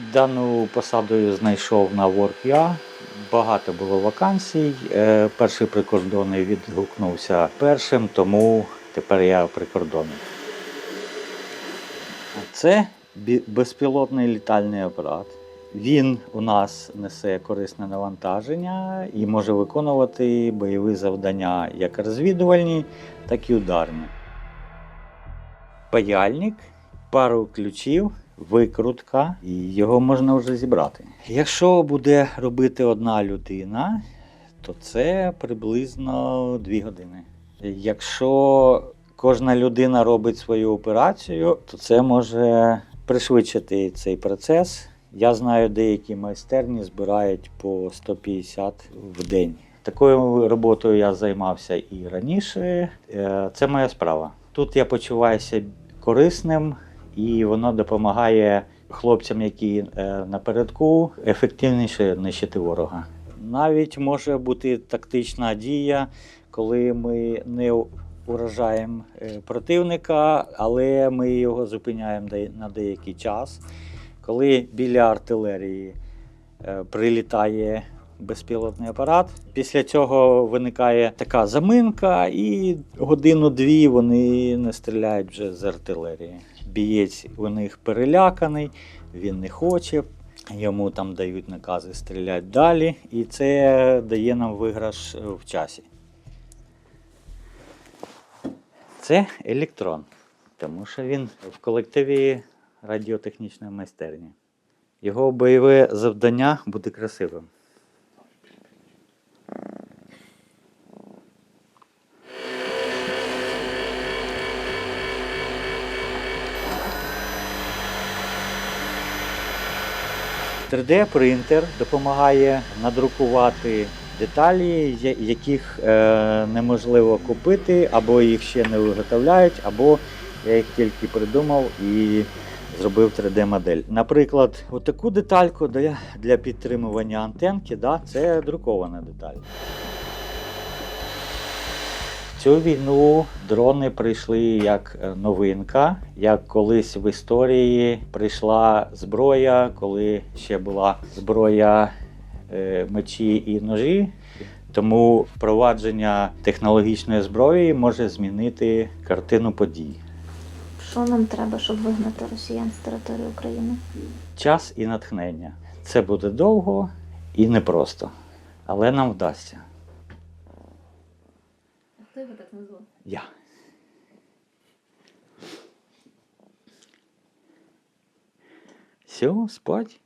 Дану посаду знайшов на WorkUA. Багато було вакансій. Е, Перший прикордонний відгукнувся першим, тому тепер я прикордонник. Це безпілотний літальний апарат. Він у нас несе корисне навантаження і може виконувати бойові завдання як розвідувальні, так і ударні. Паяльник, пару ключів, викрутка, і його можна вже зібрати. Якщо буде робити одна людина, то це приблизно 2 години. Якщо кожна людина робить свою операцію, то це може пришвидшити цей процес. Я знаю, деякі майстерні збирають по 150 в день. Такою роботою я займався і раніше. Е, Це моя справа. Тут я почуваюся корисним, і воно допомагає хлопцям, які е, напередку, ефективніше нищити ворога. Навіть може бути тактична дія, коли ми не уражаємо е, противника, але ми його зупиняємо на деякий час. Коли біля артилерії е, прилітає безпілотний апарат, після цього виникає така заминка, і годину-дві вони не стріляють вже з артилерії. Бієць у них переляканий, він не хоче. Йому там дають накази стріляти далі, і це дає нам виграш в часі. Це електрон, тому що він в колективі радіотехнічної майстерні. Його бойове завдання бути красивим. – 3D-принтер допомагає надрукувати деталі, яких е, неможливо купити, або їх ще не виготовляють, або я їх тільки придумав і зробив 3D-модель. Наприклад, отаку детальку для, підтримування антенки, да, це друкована деталь. Цю війну дрони прийшли як е, новинка, як колись в історії прийшла зброя, коли ще була зброя е, мечі і ножі. Тому впровадження технологічної зброї може змінити картину подій. Що нам треба, щоб вигнати росіян з території України? Час і натхнення. Це буде довго і непросто, але нам вдасться. Хто його так назвав? Я. Все, спать.